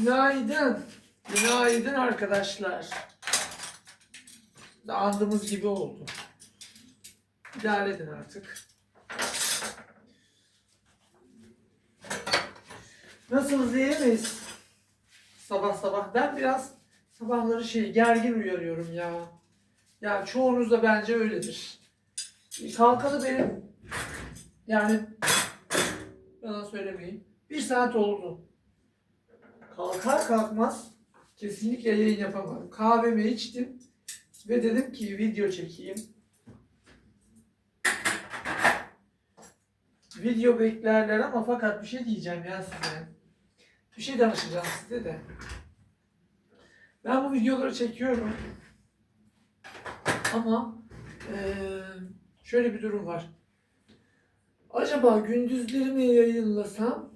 Günaydın. Günaydın arkadaşlar. Andığımız gibi oldu. İdare edin artık. Nasılsınız iyi miyiz? Sabah sabah. Ben biraz sabahları şey gergin uyarıyorum ya. Ya çoğunuz da bence öyledir. Kalkalı benim yani yalan söylemeyin. Bir saat oldu. Kalkar kalkmaz kesinlikle yayın yapamadım. Kahvemi içtim ve dedim ki video çekeyim. Video beklerler ama fakat bir şey diyeceğim ya size. Bir şey danışacağım size de. Ben bu videoları çekiyorum. Ama şöyle bir durum var. Acaba gündüzleri mi yayınlasam,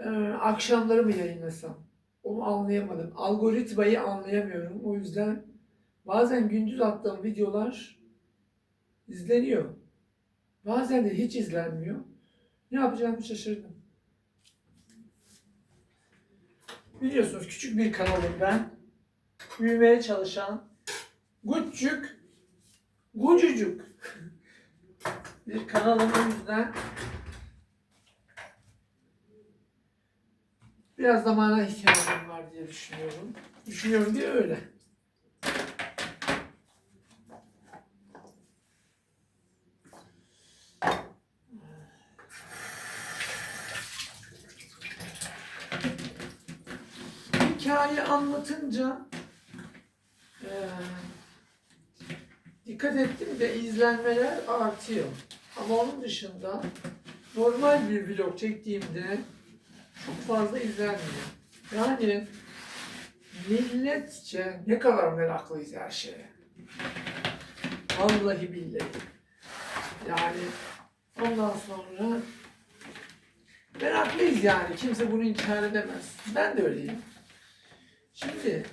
eee, akşamları mı yayınlasam? Onu anlayamadım. Algoritmayı anlayamıyorum. O yüzden bazen gündüz attığım videolar izleniyor. Bazen de hiç izlenmiyor. Ne yapacağımı şaşırdım. Biliyorsunuz küçük bir kanalım ben. Büyümeye çalışan Gucuk Gucucuk bir kanalım o yüzden biraz zamana ihtiyacım var diye düşünüyorum. Düşünüyorum diye öyle. Hikaye anlatınca eee, dikkat ettim de izlenmeler artıyor. Ama onun dışında normal bir vlog çektiğimde çok fazla izlenmiyor. Yani milletçe ne kadar meraklıyız her şeye. Vallahi billahi. Yani ondan sonra meraklıyız yani. Kimse bunu inkar edemez. Ben de öyleyim. Şimdi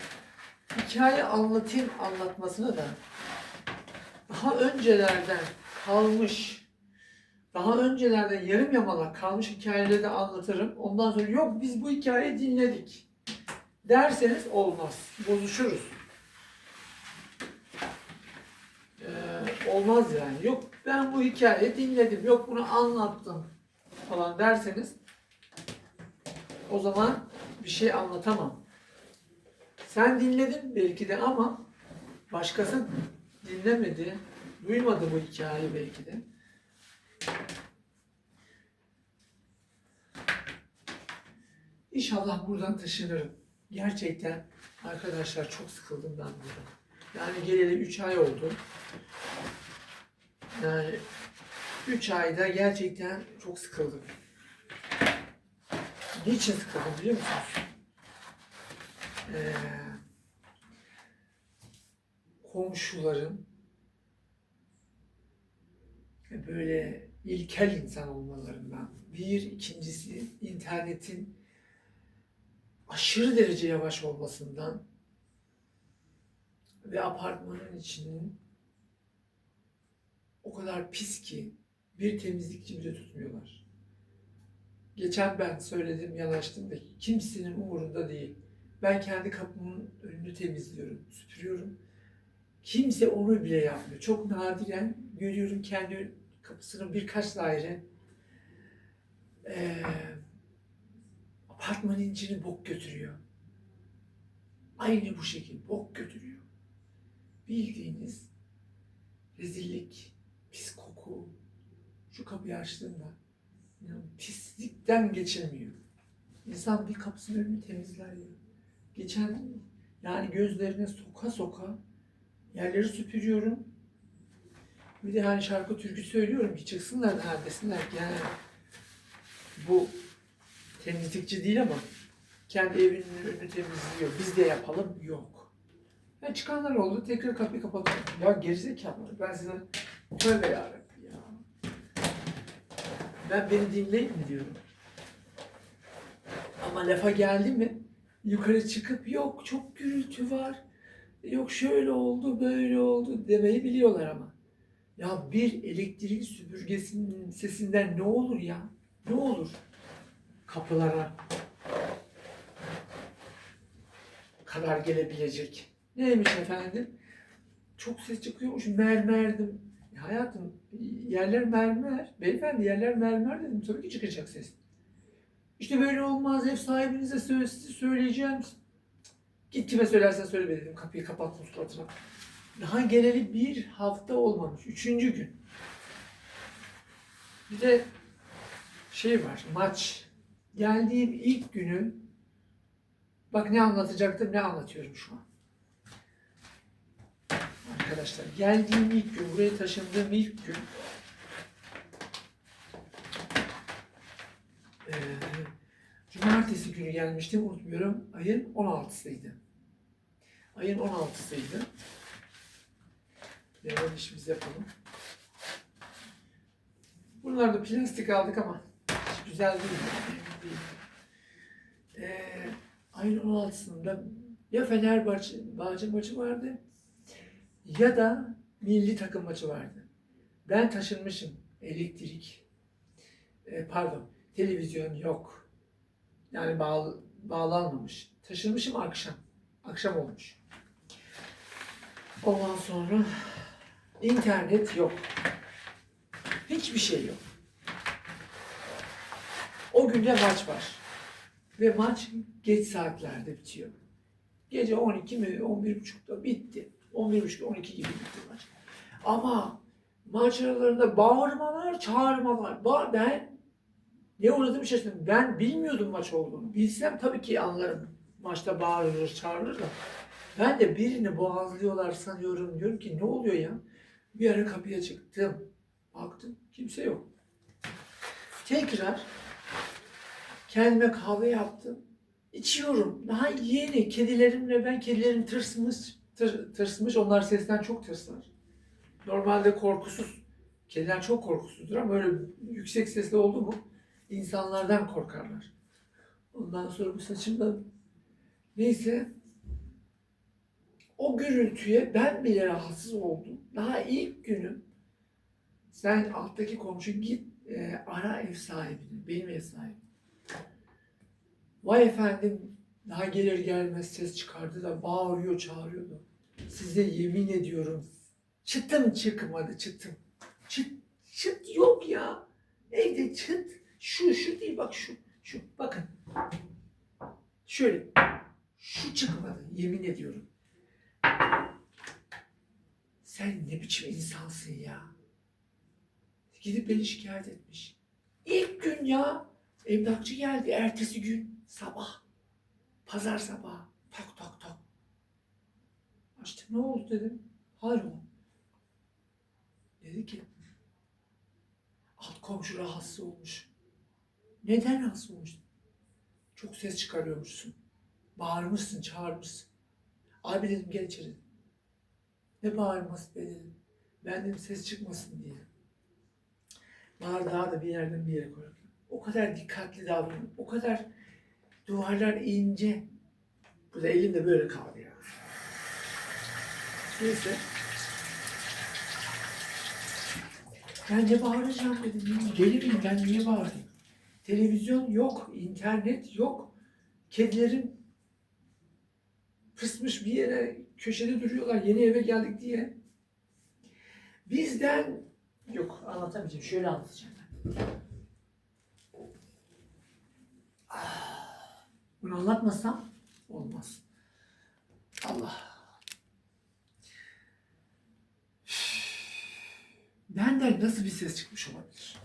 hikaye anlatayım anlatmasını da daha öncelerden kalmış, daha öncelerden yarım yamalak kalmış hikayeleri de anlatırım. Ondan sonra yok biz bu hikayeyi dinledik derseniz olmaz. Bozuşuruz. Ee, olmaz yani. Yok ben bu hikayeyi dinledim, yok bunu anlattım falan derseniz o zaman bir şey anlatamam. Sen dinledin belki de ama başkası dinlemedi, duymadı bu hikayeyi belki de. İnşallah buradan taşınırım. Gerçekten arkadaşlar çok sıkıldım ben buradan. Yani geleli 3 ay oldu. Yani 3 ayda gerçekten çok sıkıldım. Niçin sıkıldım biliyor musunuz? Ee, komşuların böyle ilkel insan olmalarından bir ikincisi internetin aşırı derece yavaş olmasından ve apartmanın içinin o kadar pis ki bir temizlikçi bile tutmuyorlar. Geçen ben söyledim, yanaştım da kimsenin umurunda değil. Ben kendi kapımın önünü temizliyorum, süpürüyorum. Kimse onu bile yapmıyor. Çok nadiren görüyorum kendi kapısının birkaç daire eee apartmanın içini bok götürüyor. Aynı bu şekil bok götürüyor. Bildiğiniz rezillik, pis koku. Şu kapıyı açtığında inanın pislikten geçilmiyor. İnsan bir kapısının önünü temizler ya. Geçen yani gözlerine soka soka yerleri süpürüyorum. Bir de hani şarkı türkü söylüyorum ki çıksınlar da desinler ki yani bu temizlikçi değil ama kendi evinin önünü temizliyor. Biz de yapalım. Yok. Ya çıkanlar oldu. Tekrar kapıyı kapatıyorum. Ya gerizekalı. Ben size tövbe yarabbim ya. Ben beni dinleyin mi diyorum. Ama lafa geldi mi yukarı çıkıp yok çok gürültü var. Yok şöyle oldu böyle oldu demeyi biliyorlar ama. Ya bir elektrik süpürgesinin sesinden ne olur ya? Ne olur? Kapılara, kadar gelebilecek. Neymiş efendim? Çok ses çıkıyormuş mermerdim. E hayatım yerler mermer. Beyefendi yerler mermer dedim. Tabii ki çıkacak ses. İşte böyle olmaz ev sahibinize sö- size söyleyeceğim. Git kime söylersen söyle dedim. Kapıyı kapattım suratına. Daha geleli bir hafta olmamış. Üçüncü gün. Bir de şey var maç. Geldiğim ilk günü bak ne anlatacaktım ne anlatıyorum şu an. Arkadaşlar geldiğim ilk gün buraya taşındığım ilk gün eee, cumartesi günü gelmiştim unutmuyorum ayın 16'sıydı. Ayın 16'sıydı. Hemen işimizi yapalım. Bunlar da plastik aldık ama hiç güzel değil. değilim. Ee, ayın 16'sında ya Fenerbahçe Bağcı maçı vardı ya da milli takım maçı vardı. Ben taşınmışım. Elektrik, e, pardon, televizyon yok. Yani bağlı, bağlanmamış. Taşınmışım akşam. Akşam olmuş. Ondan sonra internet yok. Hiçbir şey yok. O günde maç var. Ve maç geç saatlerde bitiyor. Gece 12 mi 11.30'da bitti. 11.30 12 gibi bitti maç. Ama maç aralarında bağırmalar, çağırmalar. Ba- Ben ne uğradığımı şaşırdım. Ben bilmiyordum maç olduğunu. Bilsem tabii ki anlarım. Maçta bağırılır, çağırılır da. Ben de birini boğazlıyorlar sanıyorum. Diyorum ki ne oluyor ya? Bir ara kapıya çıktım. Baktım kimse yok. Tekrar kendime kahve yaptım. İçiyorum. Daha yeni kedilerimle ben kedilerim tırsmış, tır, tırsmış. Onlar sesten çok tırslar. Normalde korkusuz. Kediler çok korkusuzdur ama öyle yüksek sesli oldu mu insanlardan korkarlar. Ondan sonra bu saçımda neyse o gürültüye ben bile rahatsız oldum. Daha ilk günüm sen alttaki komşu git e, ara ev sahibini, benim ev sahibim. Vay efendim daha gelir gelmez ses çıkardı da bağırıyor çağırıyordu. Size yemin ediyorum çıtım çıkmadı çıtım. Çıt, çıt yok ya. Evde çıt şu şu değil bak şu şu bakın. Şöyle şu çıkmadı yemin ediyorum. Sen ne biçim insansın ya. Gidip beni şikayet etmiş. İlk gün ya emlakçı geldi ertesi gün sabah. Pazar sabahı. Tak tak tak. Açtım ne oldu dedim. Hayrola. Dedi ki alt komşu rahatsız olmuş. Neden rahatsız olmuş? Çok ses çıkarıyormuşsun. Bağırmışsın, çağırmışsın. Abi dedim gel içeri. Ne bağırması be dedim. Ben dedim ses çıkmasın diye. Bardağı da bir yerden bir yere koyarken. O kadar dikkatli davranıyorum. O kadar duvarlar ince. Bu da elimde böyle kaldı ya. Neyse. Ben ne bağıracağım dedim. Deli miyim ben niye bağırayım? Televizyon yok, internet yok. Kedilerim fısmış bir yere köşede duruyorlar yeni eve geldik diye. Bizden yok anlatamayacağım şöyle anlatacağım. Ah, Bunu anlatmasam olmaz. Allah. Benden nasıl bir ses çıkmış olabilir?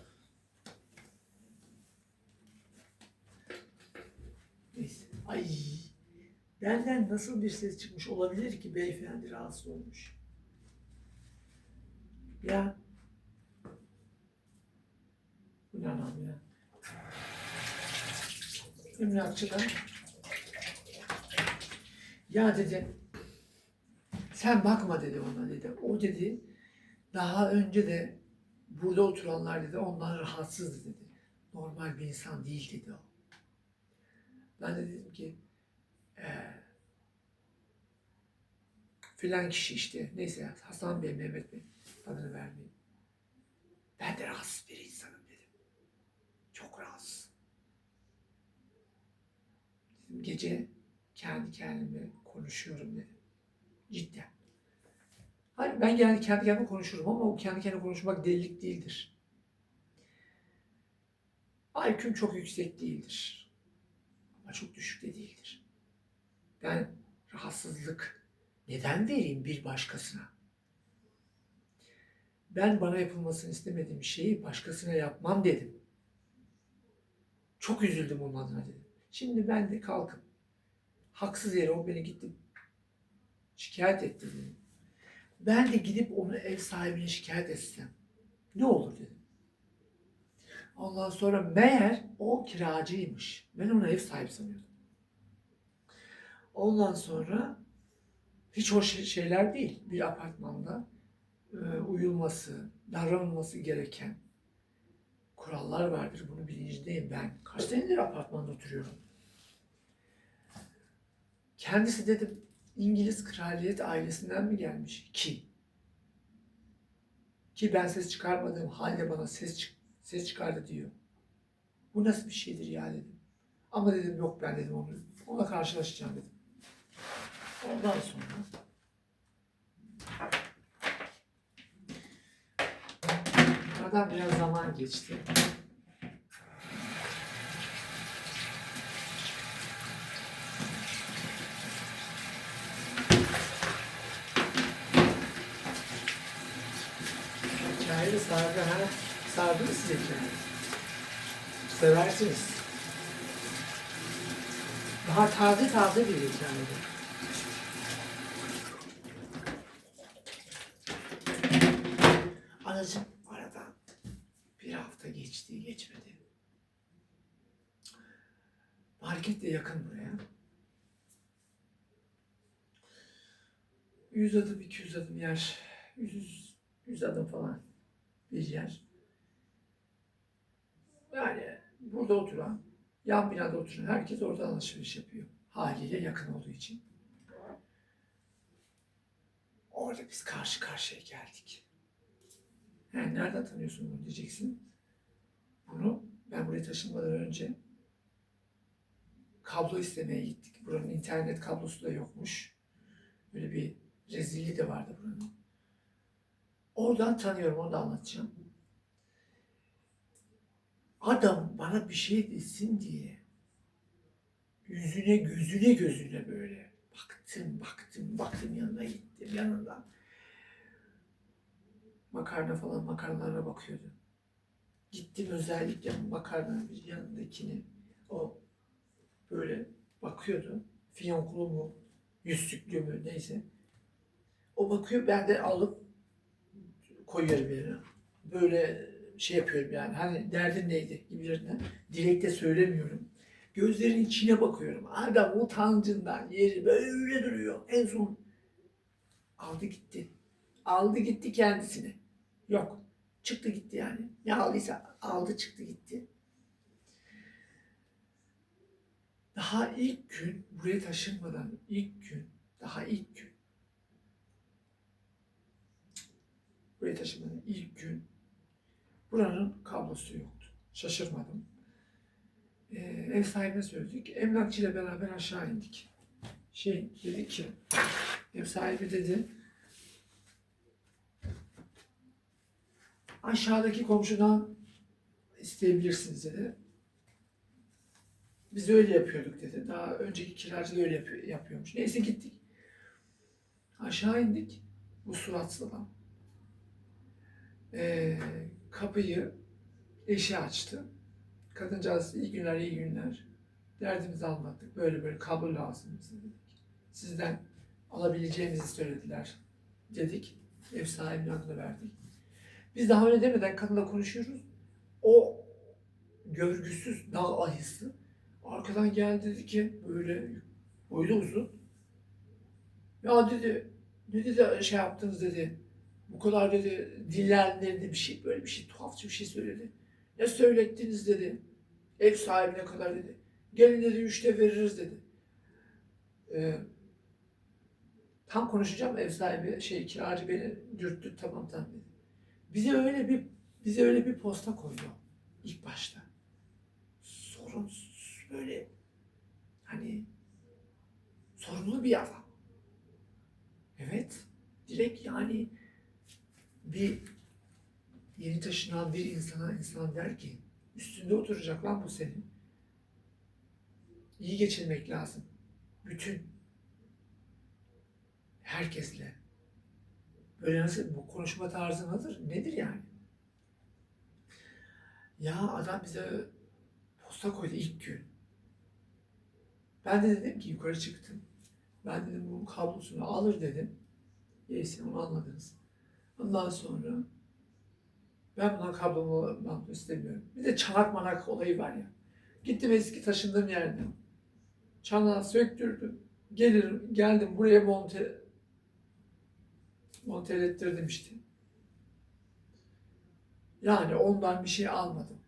Neyse. Ay. Benden nasıl bir ses çıkmış olabilir ki beyefendi rahatsız olmuş? Ya. Bu ne anam ya? Emlakçıdan. Ya dedi. Sen bakma dedi ona dedi. O dedi. Daha önce de burada oturanlar dedi ondan rahatsızdı dedi. Normal bir insan değil dedi o. Ben de dedim ki eee filan kişi işte neyse Hasan Bey, Mehmet Bey adını vermeyeyim. Ben de rahatsız bir insanım dedim. Çok rahatsız. Dedim, gece kendi kendime konuşuyorum dedi. Cidden. Hayır ben yani kendi kendime konuşurum ama o kendi kendine konuşmak delilik değildir. IQ'm çok yüksek değildir. Ama çok düşük de değildir. Ben rahatsızlık neden vereyim bir başkasına? Ben bana yapılmasını istemediğim şeyi başkasına yapmam dedim. Çok üzüldüm onun adına dedim. Şimdi ben de kalkıp haksız yere o beni gitti şikayet etti dedim. Ben de gidip onu ev sahibine şikayet etsem ne olur dedim. Ondan sonra meğer o kiracıymış. Ben onu ev sahibi sanıyordum. Ondan sonra hiç hoş şeyler değil. Bir apartmanda e, uyulması, davranılması gereken kurallar vardır. Bunu bilincindeyim ben. Kaç senedir apartmanda oturuyorum. Kendisi dedim İngiliz kraliyet ailesinden mi gelmiş ki? Ki ben ses çıkarmadığım halde bana ses çık ses çıkardı diyor. Bu nasıl bir şeydir ya dedim. Ama dedim yok ben dedim onu. Ona karşılaşacağım dedim. Ondan sonra aradan biraz zaman geçti. Hikayeyi sardı ha. Sardı mı size hikaye? Seversiniz. Daha taze taze bir hikaye. Anacığım aradan bir hafta geçti geçmedi. Market de yakın buraya. 100 adım 200 adım yer. 100, 100 adım falan bir yer. Yani burada oturan, yan binada oturan herkes orada alışveriş yapıyor. Haliyle yakın olduğu için. Orada biz karşı karşıya geldik. He, nereden tanıyorsun bunu diyeceksin. Bunu ben buraya taşınmadan önce kablo istemeye gittik. Buranın internet kablosu da yokmuş. Böyle bir rezilliği de vardı buranın. Oradan tanıyorum, onu da anlatacağım. Adam bana bir şey desin diye yüzüne gözüne gözüne böyle baktım baktım baktım yanına gittim yanından makarna falan makarnalara bakıyordu. Gittim özellikle makarna bir yanındakini o böyle bakıyordu. Fiyonklu mu, yüzsüklü mü neyse. O bakıyor ben de alıp koyuyorum yerine. Böyle şey yapıyorum yani hani derdin neydi gibilerine. Dilekte söylemiyorum. Gözlerinin içine bakıyorum. Adam utancından yeri böyle duruyor. En son aldı gitti. Aldı gitti kendisini. Yok. Çıktı gitti yani. Ne aldıysa aldı çıktı gitti. Daha ilk gün buraya taşınmadan ilk gün daha ilk gün buraya taşınmadan ilk gün buranın kablosu yoktu. Şaşırmadım. Ee, ev sahibine söyledik. Emlakçıyla beraber aşağı indik. Şey dedi ki ev sahibi dedi aşağıdaki komşudan isteyebilirsiniz dedi. Biz öyle yapıyorduk dedi. Daha önceki kiracı da öyle yapıyor, yapıyormuş. Neyse gittik. Aşağı indik. Bu suratsız adam. Ee, kapıyı eşi açtı. Kadıncağız iyi günler iyi günler. Derdimizi anlattık. Böyle böyle kabul lazım bize dedik. Sizden alabileceğimizi söylediler dedik. Ev sahibinin adını verdik. Biz daha öyle demeden kadınla konuşuyoruz. O görgüsüz dağ ayısı arkadan geldi dedi ki böyle boylu uzun. Ya dedi ne dedi şey yaptınız dedi. Bu kadar dedi dillendirdi bir şey böyle bir şey tuhafça bir şey söyledi. Ne söylettiniz dedi. Ev sahibine kadar dedi. Gelin dedi üçte veririz dedi. Ee, tam konuşacağım ev sahibi şey kiracı beni dürttü tamam tamam dedi. Bize öyle bir bize öyle bir posta koydu ilk başta. Sorun böyle hani sorumlu bir adam. Evet. Direkt yani bir yeni taşınan bir insana insan der ki üstünde oturacak lan bu senin. İyi geçirmek lazım. Bütün herkesle. Böyle nasıl bu konuşma tarzı nedir? Nedir yani? Ya adam bize posta koydu ilk gün. Ben de dedim ki yukarı çıktım. Ben dedim bunun kablosunu alır dedim. Neyse onu anladınız. Ondan sonra ben buna kablomu kablo istemiyorum. Bir de çanak manak olayı var ya. Gittim eski taşındığım yerden. Çanağı söktürdüm. Gelirim, geldim buraya monte monte ettirdim işte. Yani ondan bir şey almadım.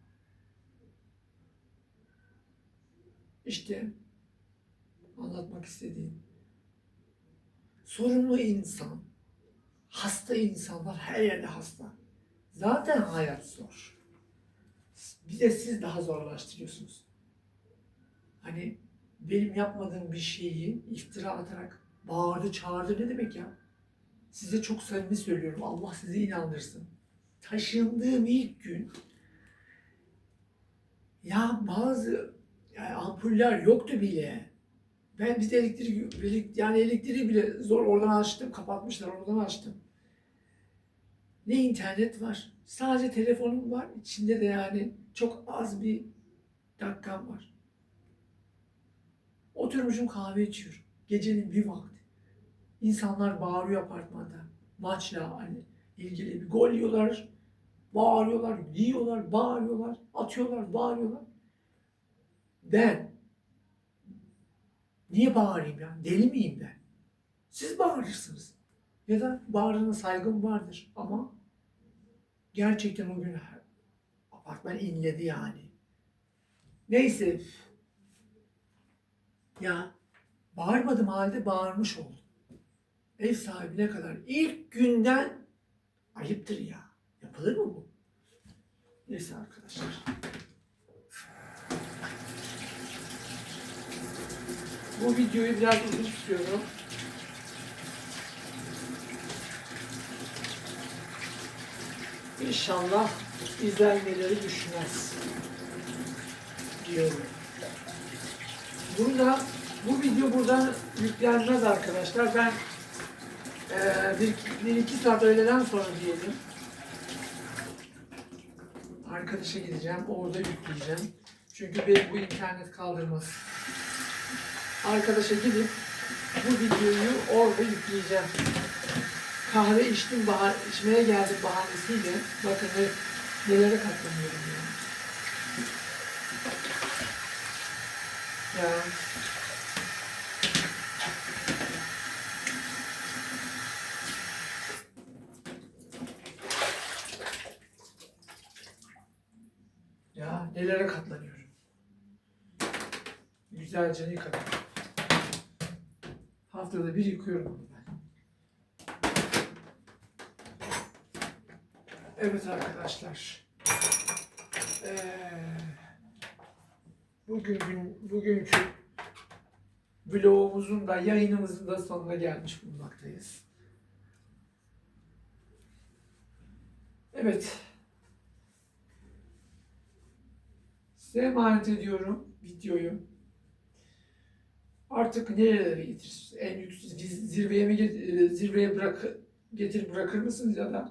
İşte anlatmak istediğim. Sorumlu insan, hasta insanlar her yerde hasta. Zaten hayat zor. Bir de siz daha zorlaştırıyorsunuz. Hani benim yapmadığım bir şeyi iftira atarak bağırdı çağırdı ne demek ya? Size çok samimi söylüyorum. Allah sizi inandırsın. Taşındığım ilk gün ya bazı yani ampuller yoktu bile. Ben biz elektrik, yani elektriği bile zor oradan açtım, kapatmışlar oradan açtım. Ne internet var, sadece telefonum var. İçinde de yani çok az bir dakikam var. Oturmuşum kahve içiyorum. Gecenin bir vakti. İnsanlar bağırıyor apartmanda. Maçla hani ilgili bir gol yiyorlar. Bağırıyorlar, yiyorlar, bağırıyorlar, atıyorlar, bağırıyorlar. Ben niye bağırayım ya? Deli miyim ben? Siz bağırırsınız. Ya da bağırına saygım vardır ama gerçekten o gün apartman inledi yani. Neyse. Ya bağırmadım halde bağırmış oldum. Ev sahibine kadar ilk günden ayıptır ya. Yapılır mı bu? Neyse arkadaşlar. Bu videoyu biraz uzun tutuyorum. İnşallah izlenmeleri düşmez diyorum. Burada bu video burada yüklenmez arkadaşlar. Ben eee, bir, bir iki saat öğleden sonra diyelim. Arkadaşa gideceğim. Orada yükleyeceğim. Çünkü benim bu internet kaldırmaz. Arkadaşa gidip bu videoyu orada yükleyeceğim. Kahve içtim, bahar, içmeye geldim bahanesiyle. Bakın ne, nelere katlanıyorum. Ya. Ya nelere katlanıyorum. Güzelce yıkadım. Haftada bir yıkıyorum bunu ben. Evet arkadaşlar. Ee, bugün gün, bugünkü vlogumuzun da yayınımızın da sonuna gelmiş bulunmaktayız. Evet. Size emanet ediyorum videoyu. Artık nerelere getirirsiniz? En yüksek zirveye mi get- zirveye bırak getir bırakır mısınız ya da